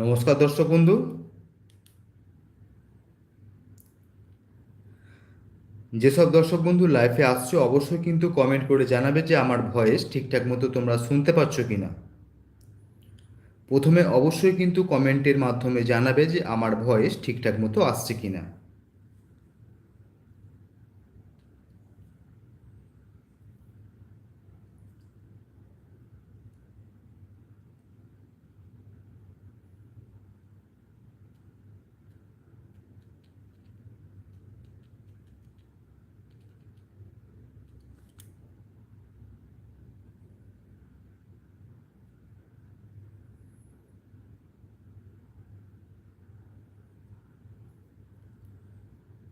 নমস্কার দর্শক বন্ধু। যেসব দর্শক বন্ধু লাইফে আসছো, অবশ্যই কিন্তু কমেন্ট করে জানাবে যে আমার ভয়েস ঠিকঠাক মতো তোমরা শুনতে পাচ্ছ কি না প্রথমে অবশ্যই কিন্তু কমেন্টের মাধ্যমে জানাবে যে আমার ভয়েস ঠিকঠাক মতো আসছে কি না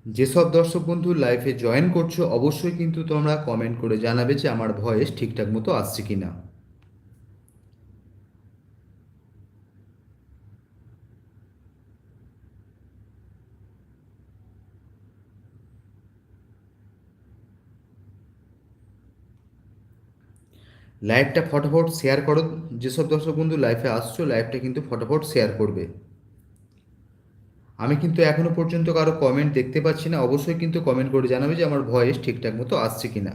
যেসব দর্শক বন্ধু লাইফে জয়েন করছ, অবশ্যই কিন্তু তোমরা কমেন্ট করে জানাবে যে আমার ভয়েস ঠিকঠাক মতো আসছে কি না লাইভটা ফটাফট শেয়ার করো। যেসব দর্শক বন্ধু লাইফে আসছো লাইভটা কিন্তু ফটাফট শেয়ার করবে। আমি কিন্তু এখনও পর্যন্ত কারও কমেন্ট দেখতে পাচ্ছি না। অবশ্যই কিন্তু কমেন্ট করে জানাবে যে আমার ভয়েস ঠিকঠাক মতো আসছে কি না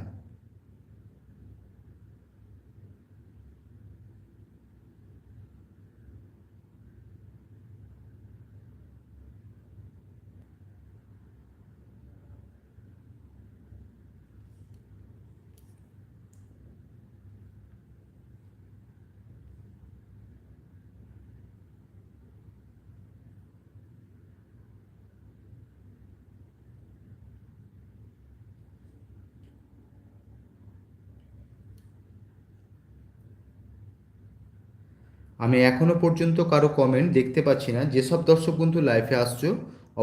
আমি এখনও পর্যন্ত কারও কমেন্ট দেখতে পাচ্ছি না। যেসব দর্শক বন্ধু লাইফে আসছো,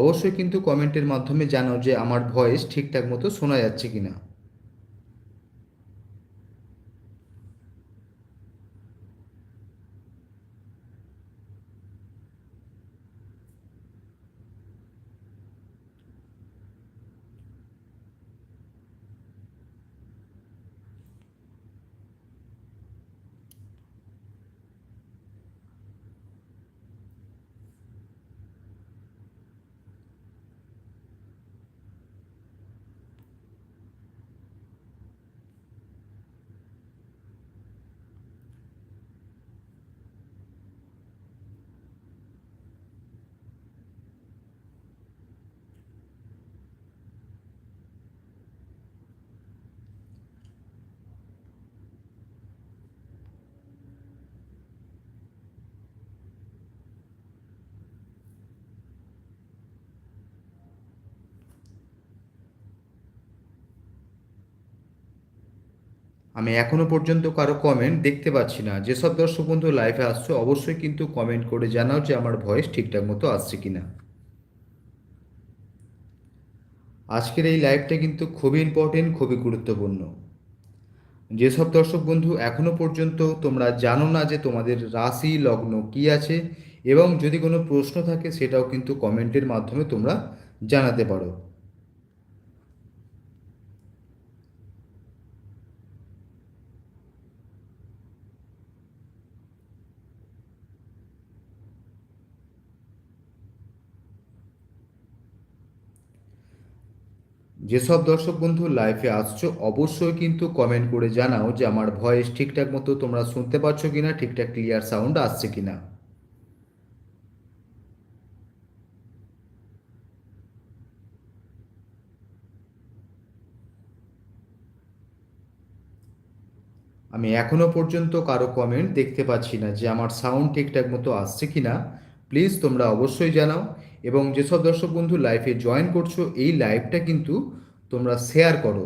অবশ্যই কিন্তু কমেন্টের মাধ্যমে জানাও যে আমার ভয়েস ঠিকঠাক মতো শোনা যাচ্ছে কিনা। আমি এখনও পর্যন্ত কারও কমেন্ট দেখতে পাচ্ছি না। যেসব দর্শক বন্ধু লাইভে আসছো, অবশ্যই কিন্তু কমেন্ট করে জানাও যে আমার ভয়েস ঠিকঠাক মতো আসছে কিনা। আজকের এই লাইভটা কিন্তু খুবই ইম্পর্টেন্ট খুবই গুরুত্বপূর্ণ। যেসব দর্শক বন্ধু এখনও পর্যন্ত তোমরা জানো না যে তোমাদের রাশি, লগ্ন কি আছে, এবং যদি কোনো প্রশ্ন থাকে সেটাও কিন্তু কমেন্টের মাধ্যমে তোমরা জানাতে পারো। যেসব দর্শক বন্ধু লাইফে আসছো, অবশ্যই কিন্তু কমেন্ট করে জানাও যে আমার ভয়েস ঠিকঠাক মতো তোমরা শুনতে পাচ্ছ কিনা, ঠিকঠাক ক্লিয়ার সাউন্ড আসছে কিনা। আমি এখনও পর্যন্ত কারও কমেন্ট দেখতে পাচ্ছি না যে আমার সাউন্ড ঠিকঠাক মতো আসছে কিনা। প্লিজ তোমরা অবশ্যই জানাও। এবং যেসব দর্শক বন্ধু লাইভে জয়েন করছ, এই লাইভটা কিন্তু তোমরা শেয়ার করো।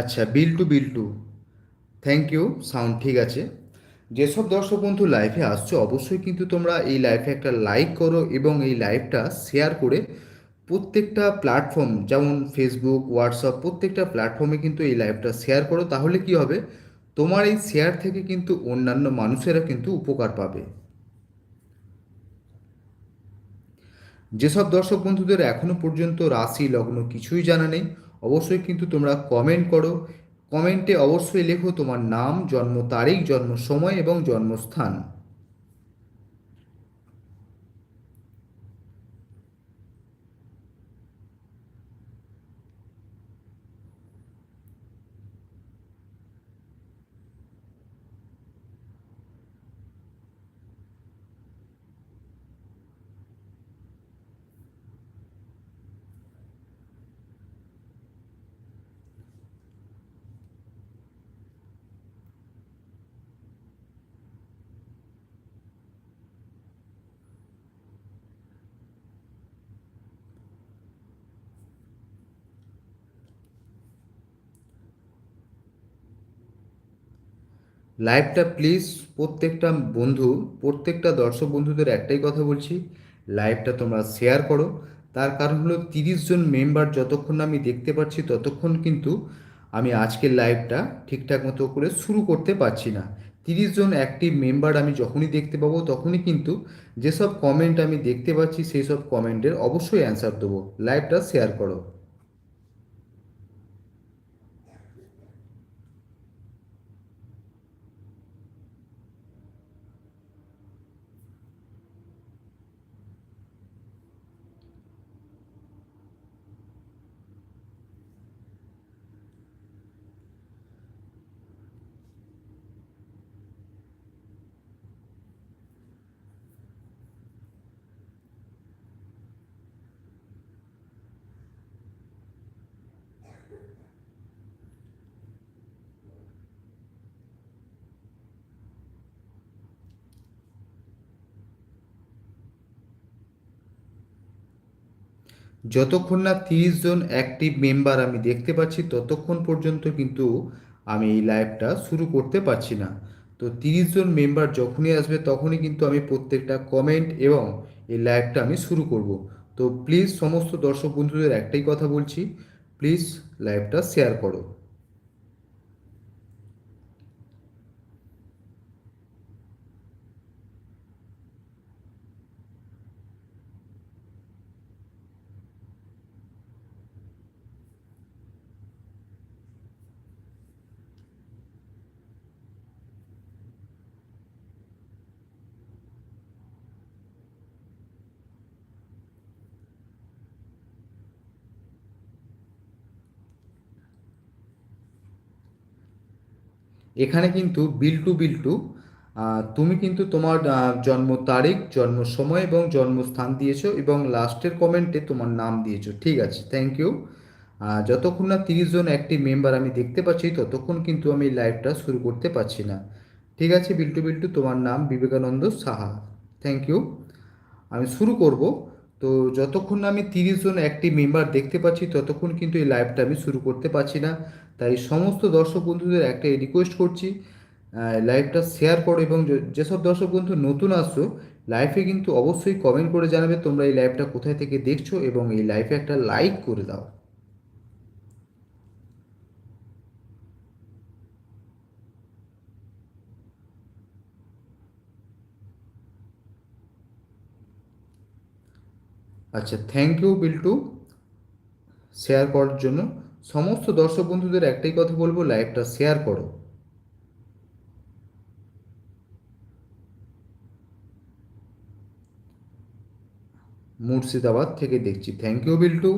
আচ্ছা Biltu Biltu thank you sound ঠিক আছে। যেসব দর্শক বন্ধু লাইভে আসছো, অবশ্যই কিন্তু তোমরা এই লাইভে একটা লাইক করো এবং এই লাইভটা শেয়ার করে প্রত্যেকটা প্ল্যাটফর্ম যেমন ফেসবুক হোয়াটসঅ্যাপ প্রত্যেকটা প্ল্যাটফর্মে কিন্তু এই লাইভটা শেয়ার করো। তাহলে কি হবে? তোমার এই শেয়ার থেকে কিন্তু অন্যান্য মানুষেরা কিন্তু উপকার পাবে। যেসব দর্শক বন্ধুদের এখনও পর্যন্ত রাশি, লগ্ন কিছুই জানা নেই, অবশ্যই কিন্তু তোমরা কমেন্ট করো কমেন্টে অবশ্যই লেখো তোমার নাম জন্ম তারিখ জন্ম সময় এবং জন্মস্থান। লাইভটা প্লিজ প্রত্যেকটা বন্ধু, প্রত্যেকটা দর্শক বন্ধুদের একটাই কথা বলছি, লাইভটা তোমরা শেয়ার করো। তার কারণ হলো তিরিশ জন মেম্বার যতক্ষণ আমি দেখতে পাচ্ছি, ততক্ষণ কিন্তু আমি আজকের লাইভটা ঠিকঠাক মতো করে শুরু করতে পারছি না। তিরিশ জন অ্যাক্টিভ মেম্বার আমি যখনই দেখতে পাবো, তখনই কিন্তু যেসব কমেন্ট আমি দেখতে পাচ্ছি সেই সব কমেন্টের অবশ্যই অ্যান্সার দেবো। লাইভটা শেয়ার করো। যতক্ষণ না তিরিশ জন অ্যাক্টিভ মেম্বার আমি দেখতে পাচ্ছি, ততক্ষণ পর্যন্ত কিন্তু আমি এই লাইভটা শুরু করতে পারছি না। তো তিরিশ জন মেম্বার যখনই আসবে, তখনই কিন্তু আমি প্রত্যেকটা কমেন্ট এবং এই লাইভটা আমি শুরু করব। তো প্লিজ সমস্ত দর্শক বন্ধুদের একটাই কথা বলছি প্লিজ লাইভটা শেয়ার করো। এখানে কিন্তু বিল্টু বিল্টু তুমি কিন্তু তোমার জন্ম তারিখ, জন্ম সময় এবং জন্মস্থান দিয়েছ এবং লাস্টের কমেন্টে তোমার নাম দিয়েছ। ঠিক আছে থ্যাংক ইউ যতক্ষণ না তিরিশ জন একটি মেম্বার আমি দেখতে পাচ্ছি, ততক্ষণ কিন্তু আমি লাইভটা শুরু করতে পারছি না। ঠিক আছে বিল্টু বিল্টু তোমার নাম বিবেকানন্দ সাহা। থ্যাংক ইউ আমি শুরু করব। তো যতক্ষণ না আমি তিরিশ জন একটি মেম্বার দেখতে পাচ্ছি, ততক্ষণ কিন্তু এই লাইভটা আমি শুরু করতে পারছি না। তাই সমস্ত দর্শক বন্ধুদের একটাই রিকোয়েস্ট করছি লাইভটা শেয়ার করো এবং যেসব দর্শক বন্ধু নতুন আসছো লাইফে কিন্তু অবশ্যই কমেন্ট করে জানাবে তোমরা এই লাইভটা কোথায় থেকে দেখছ এবং এই লাইফে একটা লাইক করে দাও। আচ্ছা থ্যাংক ইউ বিল্টু শেয়ার করার জন্য। সমস্ত দর্শক বন্ধুদের একটাই কথা বলব লাইভটা শেয়ার করো। মুর্শিদাবাদ থেকে দেখছি। Thank you Biltu.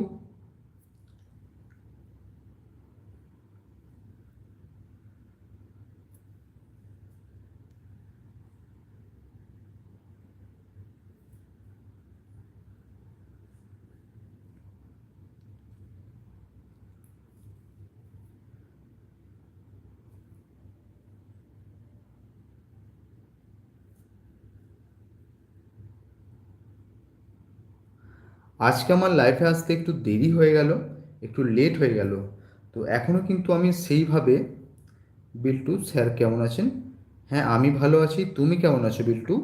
আজকে আমার লাইফে আসতে একটু দেরি হয়ে গেল, একটু লেট হয়ে গেল। তো এখনও কিন্তু আমি সেইভাবে বিল্টু স্যার কেমন আছেন? হ্যাঁ আমি ভালো আছি। তুমি কেমন আছো বিল্টু?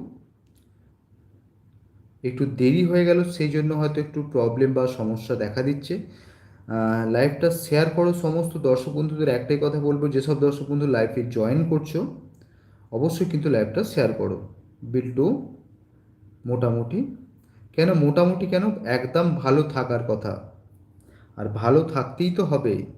একটু দেরি হয়ে গেল, সেই জন্য হয়তো একটু প্রবলেম বা সমস্যা দেখা দিচ্ছে। লাইভটা শেয়ার করো সমস্ত দর্শক বন্ধুদের। একটাই কথা বলব, যেসব দর্শক বন্ধু লাইভে জয়েন করছ, অবশ্যই কিন্তু লাইভটা শেয়ার করো। বিল্টু, মোটামুটি কেন? মোটামুটি কেন? একদম ভালো থাকার কথা। আর ভালো থাকতেই তো হবে।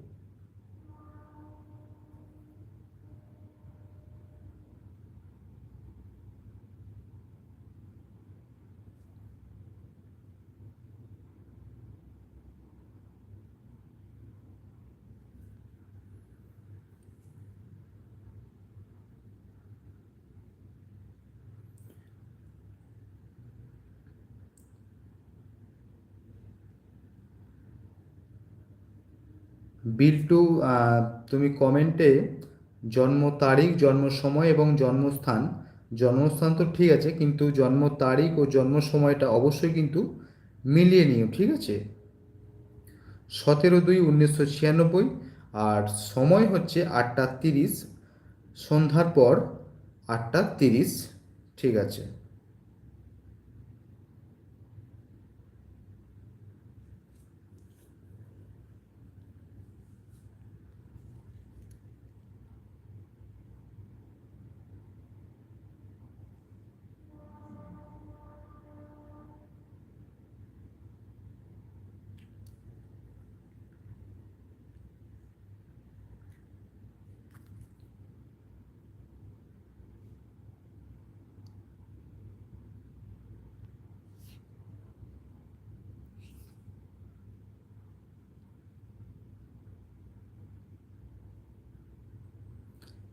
বিল্টু তুমি কমেন্টে জন্ম তারিখ, জন্ম সময় এবং জন্মস্থান। জন্মস্থান তো ঠিক আছে, কিন্তু জন্ম তারিখ ও জন্ম সময়টা অবশ্যই কিন্তু মিলিয়ে নিও, ঠিক আছে? সতেরো দুই উনিশশো ছিয়ানব্বই আর সময় হচ্ছে আটটা তিরিশ, সন্ধ্যার পর আটটা তিরিশ, ঠিক আছে?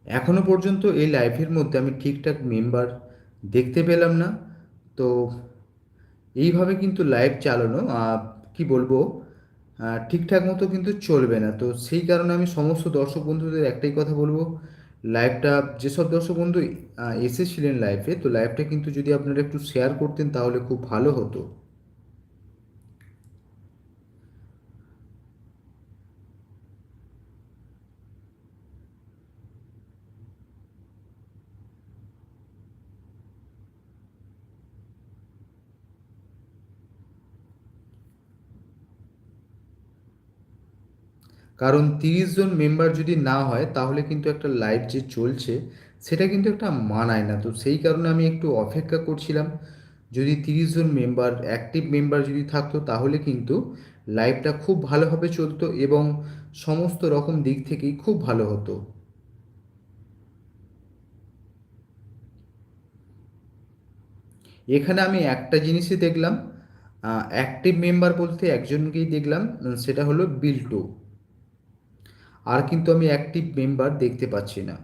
এখনও পর্যন্ত এই লাইভের মধ্যে আমি ঠিকঠাক মেম্বার দেখতে পেলাম না। তো এইভাবে কিন্তু লাইভ চালানো কি বলব ঠিকঠাক মতো কিন্তু চলবে না। তো সেই কারণে আমি সমস্ত দর্শক বন্ধুদের একটাই কথা বলব লাইভটা যেসব দর্শক বন্ধু এসেছিলেন লাইভে তো লাইভটা কিন্তু যদি আপনারা একটু শেয়ার করতেন তাহলে খুব ভালো হতো। কারণ তিরিশ জন মেম্বার যদি না হয়, তাহলে কিন্তু একটা লাইভ যে চলছে, সেটা কিন্তু একটা মানায় না। তো সেই কারণে আমি একটু অপেক্ষা করছিলাম, যদি তিরিশ জন মেম্বার অ্যাক্টিভ মেম্বার যদি থাকতো, তাহলে কিন্তু লাইভটা খুব ভালোভাবে চলতো এবং সমস্ত রকম দিক থেকেই খুব ভালো হতো। এখানে আমি একটা জিনিসই দেখলাম অ্যাক্টিভ মেম্বার বলতে একজনকেই দেখলাম সেটা হলো বিল্টু। আর কিন্তু আমি অ্যাক্টিভ মেম্বার দেখতে পাচ্ছি না।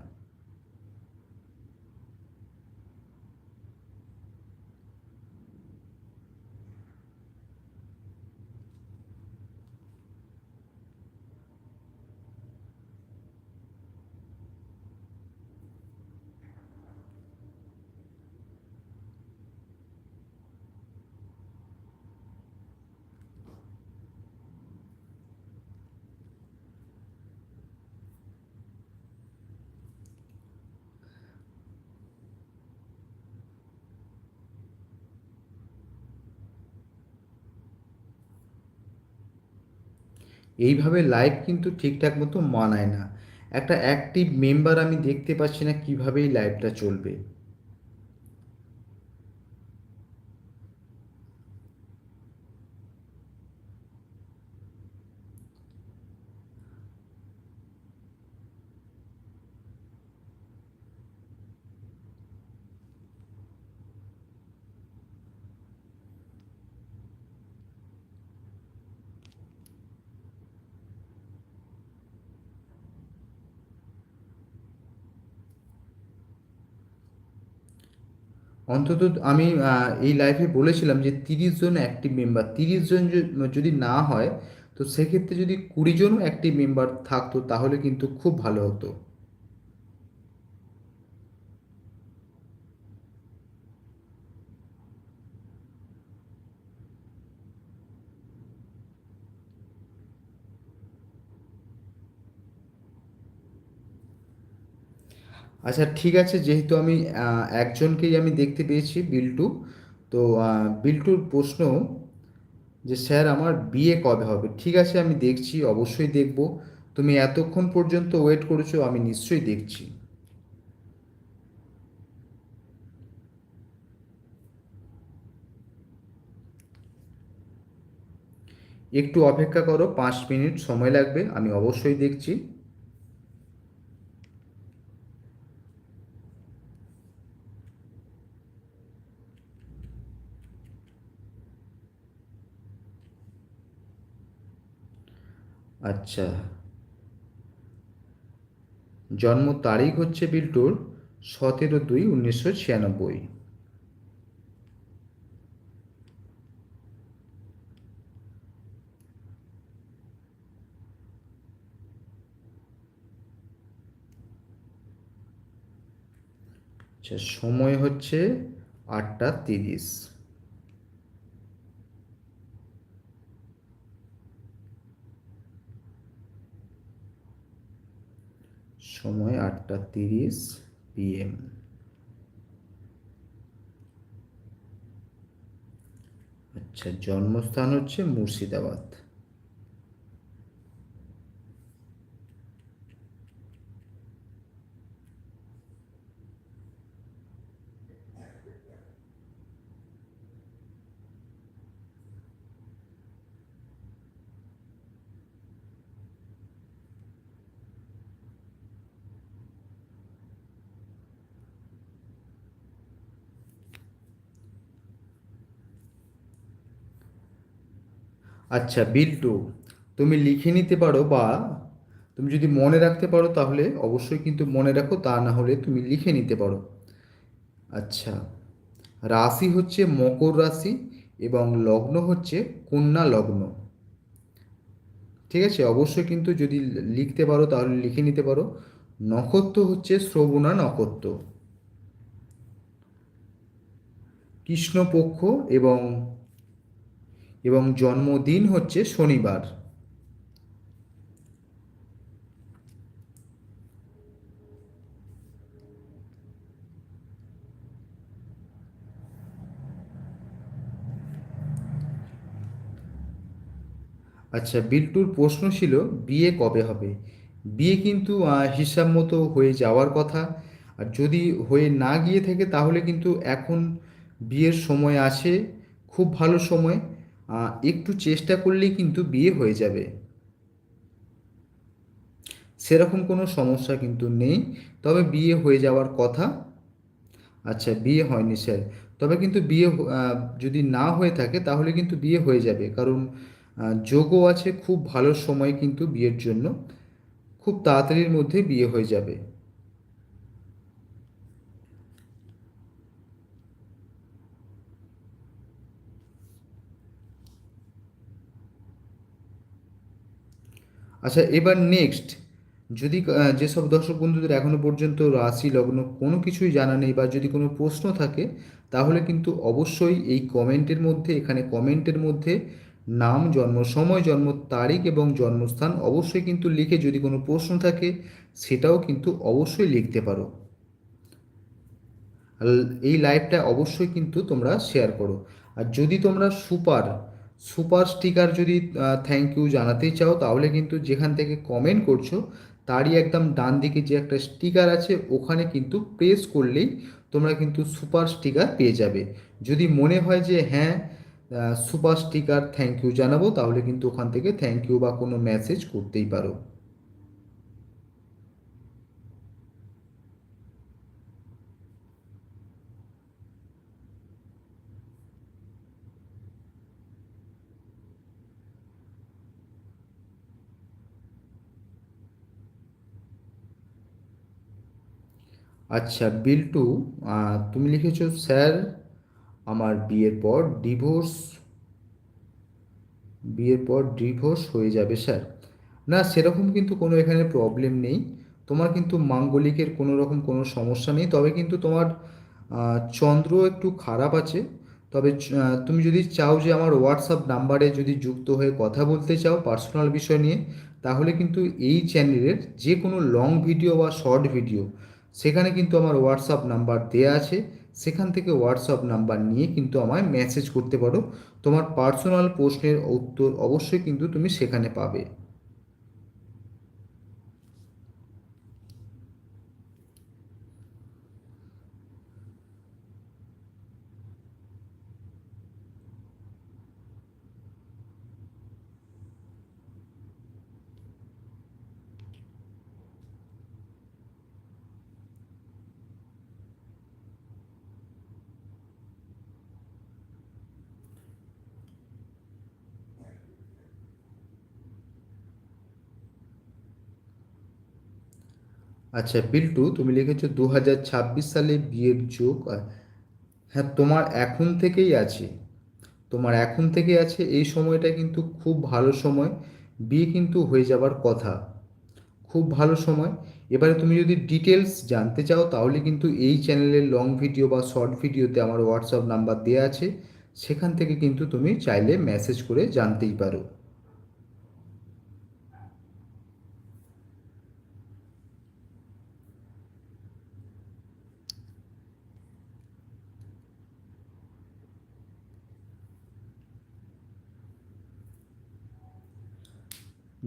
এইভাবে লাইভ কিন্তু ঠিকঠাক মতো মানায় না। একটা অ্যাক্টিভ মেম্বার আমি দেখতে পাচ্ছি না কীভাবে এই লাইভটা চলবে। অন্তত আমি এই লাইফে বলেছিলাম যে তিরিশ জন অ্যাক্টিভ মেম্বার তিরিশ জন যদি না হয়, তো সেক্ষেত্রে যদি কুড়ি জনও অ্যাক্টিভ মেম্বার থাকতো, তাহলে কিন্তু খুব ভালো হতো। আচ্ছা ঠিক আছে, যেহেতু আমি একজনকেই আমি দেখতে পেয়েছি, বিল্টু, তো বিল্টুর প্রশ্ন যে, স্যার, আমার বিয়ে কবে হবে? ঠিক আছে, আমি দেখছি, অবশ্যই দেখব। তুমি এতক্ষণ পর্যন্ত ওয়েট করেছ, আমি নিশ্চয়ই দেখছি। একটু অপেক্ষা করো, পাঁচ মিনিট সময় লাগবে, আমি অবশ্যই দেখছি। আচ্ছা। জন্ম তারিখ হচ্ছে বিল্টুর সতেরো দুই উনিশশো ছিয়ানব্বই। আচ্ছা সময় হচ্ছে আটটা তিরিশ। সময় আটটা তিরিশ পিএম আচ্ছা জন্মস্থান হচ্ছে মুর্শিদাবাদ। আচ্ছা বিল্টু তুমি লিখে নিতে পারো বা তুমি যদি মনে রাখতে পারো তাহলে অবশ্যই কিন্তু মনে রাখো, তা না হলে তুমি লিখে নিতে পারো। আচ্ছা রাশি হচ্ছে মকর রাশি এবং লগ্ন হচ্ছে কন্যা লগ্ন। ঠিক আছে, অবশ্যই কিন্তু যদি লিখতে পারো তাহলে লিখে নিতে পারো। নক্ষত্র হচ্ছে শ্রবণা নক্ষত্র। কৃষ্ণপক্ষ এবং এবং জন্মদিন হচ্ছে শনিবার। আচ্ছা বিল্টুর প্রশ্ন ছিল, বিয়ে কবে হবে? বিয়ে কিন্তু হিসাব মতো হয়ে যাওয়ার কথা। আর যদি হয়ে না গিয়ে থাকে, তাহলে কিন্তু এখন বিয়ের সময় আছে, খুব ভালো সময়। একটু চেষ্টা করলেই কিন্তু বিয়ে হয়ে যাবে। সেরকম কোনো সমস্যা কিন্তু নেই। তবে বিয়ে হয়ে যাওয়ার কথা। আচ্ছা বিয়ে হয়নি স্যার। তবে কিন্তু বিয়ে যদি না হয়ে থাকে তাহলে কিন্তু বিয়ে হয়ে যাবে। কারণ যোগও আছে, খুব ভালো সময় কিন্তু বিয়ের জন্য। খুব তাড়াতাড়ির মধ্যে বিয়ে হয়ে যাবে। আচ্ছা এবার নেক্সট যদি যেসব দর্শক বন্ধুদের এখনও পর্যন্ত রাশি লগ্ন কোনো কিছুই জানা নেই বা যদি কোনো প্রশ্ন থাকে, তাহলে কিন্তু অবশ্যই এই কমেন্টের মধ্যে, এখানে কমেন্টের মধ্যে নাম, জন্ম, সময়, জন্ম তারিখ এবং জন্মস্থান অবশ্যই কিন্তু লিখে যদি কোনো প্রশ্ন থাকে, সেটাও কিন্তু অবশ্যই লিখতে পারো। এই লাইভটা অবশ্যই কিন্তু তোমরা শেয়ার করো। আর যদি তোমরা সুপার সুপার স্টিকার যদি থ্যাংক ইউ জানাতেই চাও, তাহলে কিন্তু যেখান থেকে কমেন্ট করছ, তারই একদম ডান দিকে যে একটা স্টিকার আছে, ওখানে কিন্তু প্রেস করলেই তোমরা কিন্তু সুপার স্টিকার পেয়ে যাবে। যদি মনে হয় যে হ্যাঁ সুপার স্টিকার থ্যাংক ইউ জানাব, তাহলে কিন্তু ওখান থেকে থ্যাংক ইউ বা কোনো মেসেজ করতেই পারো। আচ্ছা বিল্টু তুমি লিখেছো, স্যার, আমার বিয়ের পর ডিভোর্স, বিয়ের পর ডিভোর্স হয়ে যাবে, স্যার। না, সেরকম কিন্তু কোনো এখানে প্রবলেম নেই। তোমার কিন্তু মাঙ্গলিকের কোনো রকম কোনো সমস্যা নেই। তবে কিন্তু তোমার চন্দ্র একটু খারাপ আছে। তবে তুমি যদি চাও যে আমার হোয়াটসঅ্যাপ নাম্বারে যদি যুক্ত হয়ে কথা বলতে চাও পার্সোনাল বিষয় নিয়ে, তাহলে কিন্তু এই চ্যানেলের যে কোনো লং ভিডিও বা শর্ট ভিডিও সেখানে কিন্তু আমার হোয়াটসঅ্যাপ নাম্বার দেয়া আছে। সেখান থেকে হোয়াটসঅ্যাপ নাম্বার নিয়ে কিন্তু আমায় মেসেজ করতে পারো। তোমার পার্সোনাল প্রশ্নের উত্তর অবশ্যই কিন্তু তুমি সেখানে পাবে। আচ্ছা বিল্টু, তুমি লিখেছো দু হাজার ছাব্বিশ সালে বিয়ের যোগ হ্যাঁ তোমার এখন থেকেই আছে। তোমার এখন থেকে আছে, এই সময়টা কিন্তু খুব ভালো সময়। বিয়ে কিন্তু হয়ে যাবার কথা। খুব ভালো সময়। এবারে তুমি যদি ডিটেলস জানতে চাও, তাহলে কিন্তু এই চ্যানেলের লং ভিডিও বা শর্ট ভিডিওতে আমার হোয়াটসঅ্যাপ নাম্বার দেওয়া আছে। সেখান থেকে কিন্তু তুমি চাইলে মেসেজ করে জানতেই পারো।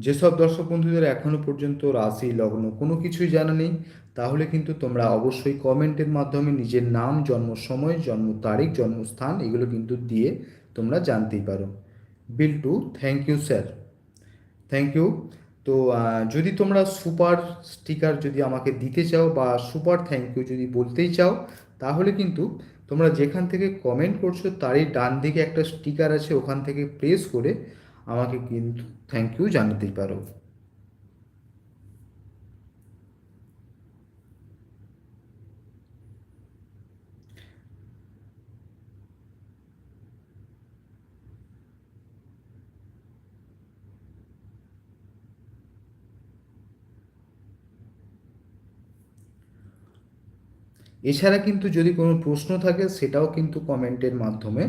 যেসব দর্শক বন্ধুদের এখনও পর্যন্ত রাশি, লগ্ন কোনো কিছুই জানা নেই, তাহলে কিন্তু তোমরা অবশ্যই কমেন্টের মাধ্যমে নিজের নাম, জন্ম সময়, জন্ম তারিখ, জন্মস্থান এগুলো কিন্তু দিয়ে তোমরা জানতেই পারো। Biltu thank you sir. Thank you. তো যদি তোমরা সুপার স্টিকার যদি আমাকে দিতে চাও বা সুপার থ্যাংক ইউ যদি বলতেই চাও, তাহলে কিন্তু তোমরা যেখান থেকে কমেন্ট করছ তারই ডান দিকে একটা স্টিকার আছে, ওখান থেকে প্রেস করে আমাকে কিন্তু থ্যাংক ইউ জানাতেই পারো। এছাড়া কিন্তু যদি কোনো প্রশ্ন থাকে, সেটাও কিন্তু কমেন্টের মাধ্যমে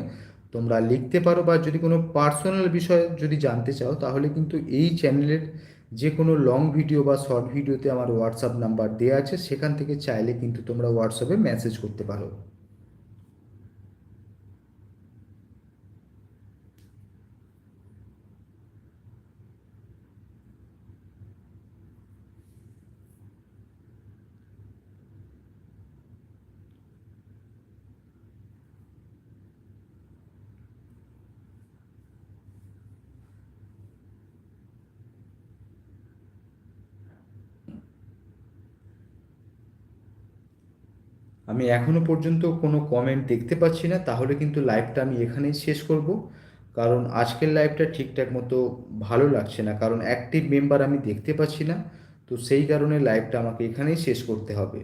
তোমরা লিখতে পারো বা যদি কোনো পার্সোনাল বিষয় যদি জানতে চাও, তাহলে কিন্তু এই চ্যানেলের যে কোনো লং ভিডিও বা শর্ট ভিডিওতে আমার হোয়াটসঅ্যাপ নাম্বার দেওয়া আছে। সেখান থেকে চাইলে কিন্তু তোমরা হোয়াটসঅ্যাপে মেসেজ করতে পারো। আমি এখনও পর্যন্ত কোনো কমেন্ট দেখতে পাচ্ছি না, তাহলে কিন্তু লাইভটা আমি এখানেই শেষ করব। কারণ আজকের লাইভটা ঠিকঠাক মতো ভালো লাগছে না, কারণ অ্যাক্টিভ মেম্বার আমি দেখতে পাচ্ছি না, তো সেই কারণে লাইভটা আমাকে এখানেই শেষ করতে হবে।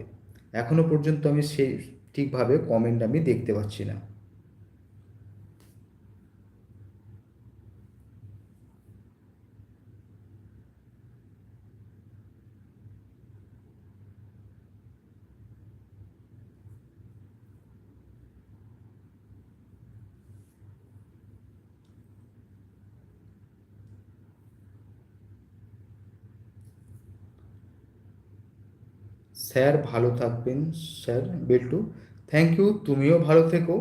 এখনও পর্যন্ত আমি সেই ঠিকভাবে কমেন্ট আমি দেখতে পাচ্ছি না। স্যার ভালো থাকবেন, স্যার বেল্টু। থ্যাংক ইউ তুমিও ভালো থেকো।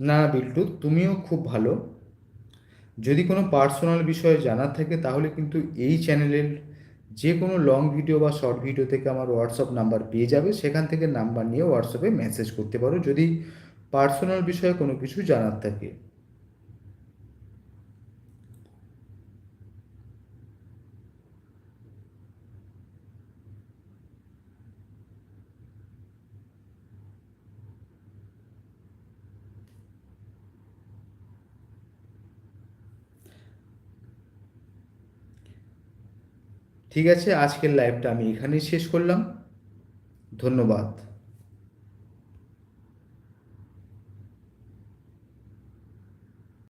না, বিল্টু, তুমিও খুব ভালো। যদি কোনো পার্সোনাল বিষয়ে জানার থাকে, তাহলে কিন্তু এই চ্যানেলের যে কোনো লং ভিডিও বা শর্ট ভিডিও থেকে আমার হোয়াটসঅ্যাপ নাম্বার পেয়ে যাবে। সেখান থেকে নাম্বার নিয়ে হোয়াটসঅ্যাপে মেসেজ করতে পারো। যদি পার্সোনাল বিষয়ে কোনো কিছু জানার থাকে। ঠিক আছে আজকের লাইভটা আমি এখানেই শেষ করলাম। ধন্যবাদ।